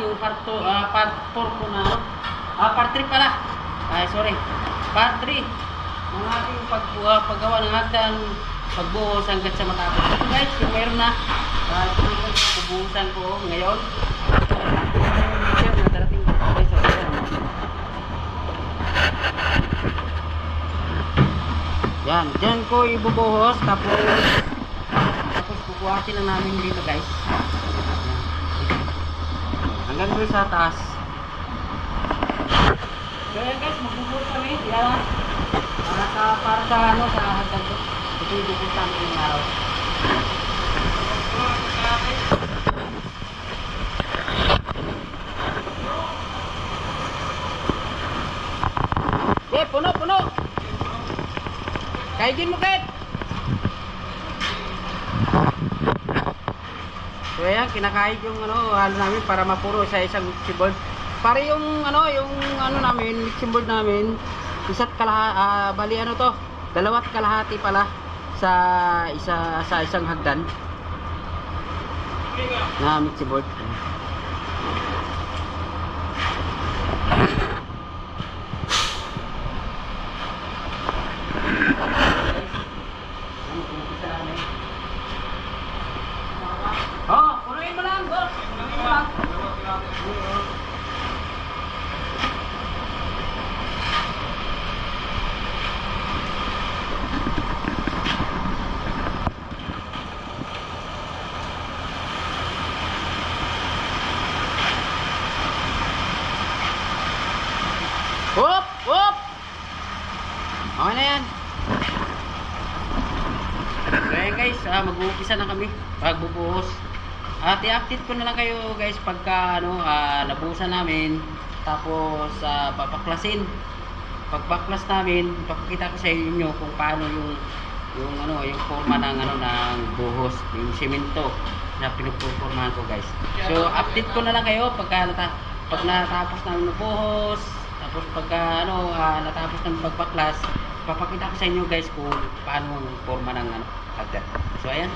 yung part 2, ah, part 4 ko na, ah, part 3 pala. Ay, sorry. Part 3. Ang ating pag, uh, paggawa ng hagdan, pagbuhos hanggang sa matapos. Ito guys, yung meron na. Uh, ito yung bubuhusan ko ngayon. Na. Guys. Yan, dyan ko ibubuhos tapos tapos bubuhatin lang namin dito guys. Hanggang sa taas. So yan guys, magbubuhos kami. Yan. Para sa, para sa ano, sa hagdan ko. Ito yung bubuhos namin ngayong araw. Eh, puno, puno! Kaigin mo, Ket! So ayan, kinakaig yung ano, halo namin para mapuro sa isang mixing board. Para yung ano, yung ano namin, mixing board namin, isa't kalaha, ah, bali ano to, dalawat kalahati pala sa isa sa isang hagdan. Na mixing board. Oh, punuin mo lang, boss. Punuin mo lang. Hop! Hop! Okay na yan. So ayan guys, ah, mag-uumpisa na kami pagbubuhos. At i-update ko na lang kayo guys pagka ano, ah, nabuhusan namin tapos ah, papaklasin. Pagbaklas namin, papakita ko sa inyo kung paano yung yung ano, yung forma ng ano ng buhos, yung semento na pinupormahan ko guys. So update ko na lang kayo pagka nata pag natapos namin buhos, tapos pagka ano, ah, natapos ng pagbaklas, papakita ko sa inyo guys kung paano ang forma ng ano, hagdan. So ayan.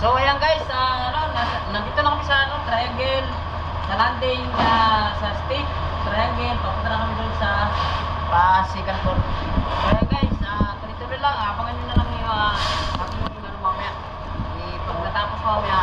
So ayan guys, uh, ano, nasa, nandito na kami sa ano, triangle, sa landing, uh, sa stick, triangle, papunta na kami doon sa Pasikan po. So ayan guys, uh, tuloy-tuloy lang, abangan nyo na lang yung uh, sabi nyo yung ano mamaya. E, pag natapos mamaya,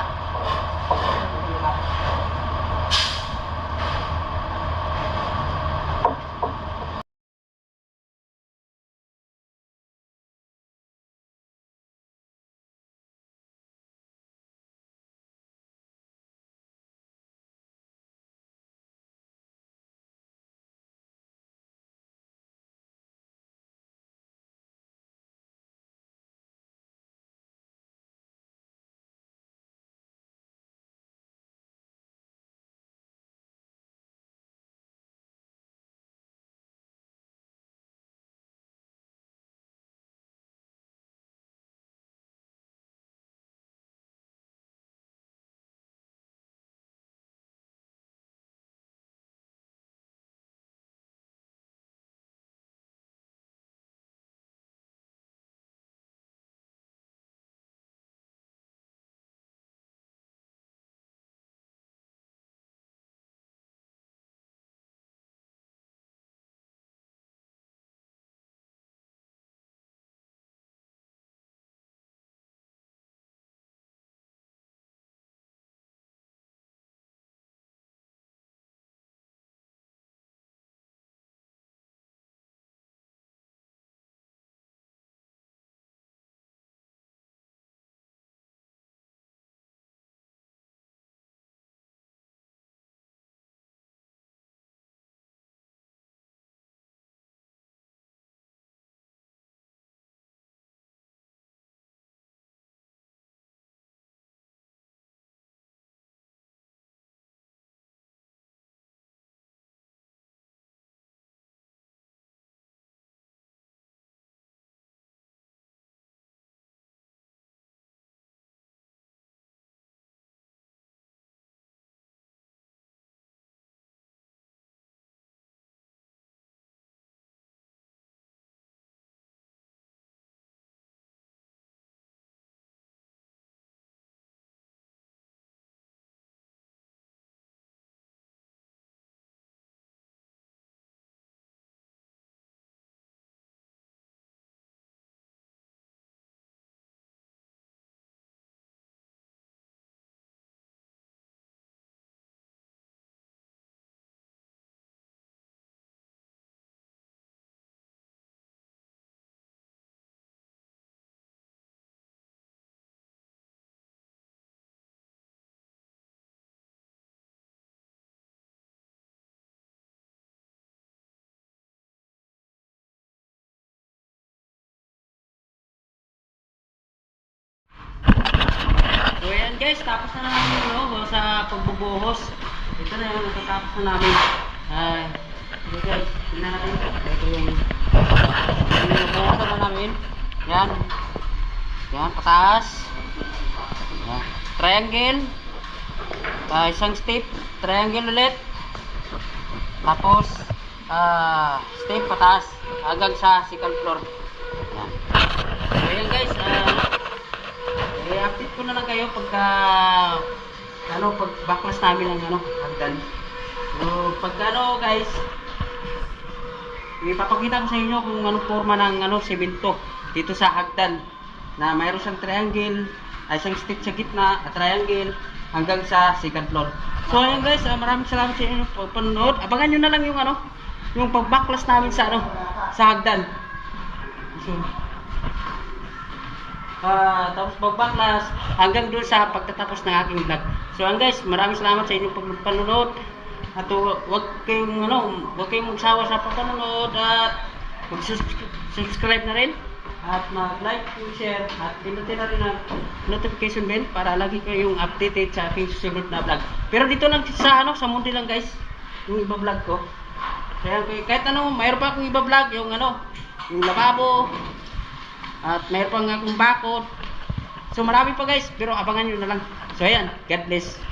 guys, tapos na namin yung ano, sa pagbubuhos. Ito na yung natatapos na namin. Ay, ito guys, tingnan natin. Ito yung nabuhusan na namin. Yan. Yan, pataas. Yan. Triangle. Ah, isang step. Triangle ulit. Tapos, ah, step pataas. Hanggang sa second floor. Yan. So ayan guys, ah, i-update ko na lang kayo pagka ano pag backlash namin ng ano hagdan. So pagka ano guys ipapakita ko sa inyo kung anong forma ng ano semento dito sa hagdan na mayroon siyang triangle ay isang stick sa gitna at triangle hanggang sa second floor. So ayun guys, ah, maraming salamat sa inyo sa panonood. Abangan nyo na lang yung ano yung pag-backlash namin sa ano sa hagdan. So, Ah, tapos magbaklas hanggang doon sa pagtatapos ng aking vlog. So ang guys, maraming salamat sa inyong pagpanonood. At uh, wag kayong ano, wag kayong magsawa sa pagpanonood at mag-subscribe na rin at mag-like, share at pinutin na rin ang notification bell para lagi kayong updated sa aking susunod na vlog. Pero dito lang sa ano, sa Munti lang guys, yung iba vlog ko. Kaya kahit ano, mayroon pa akong iba vlog, yung ano, yung lababo, at mayroon pang akong bakod. So marami pa guys, pero abangan nyo na lang. So ayan, God bless.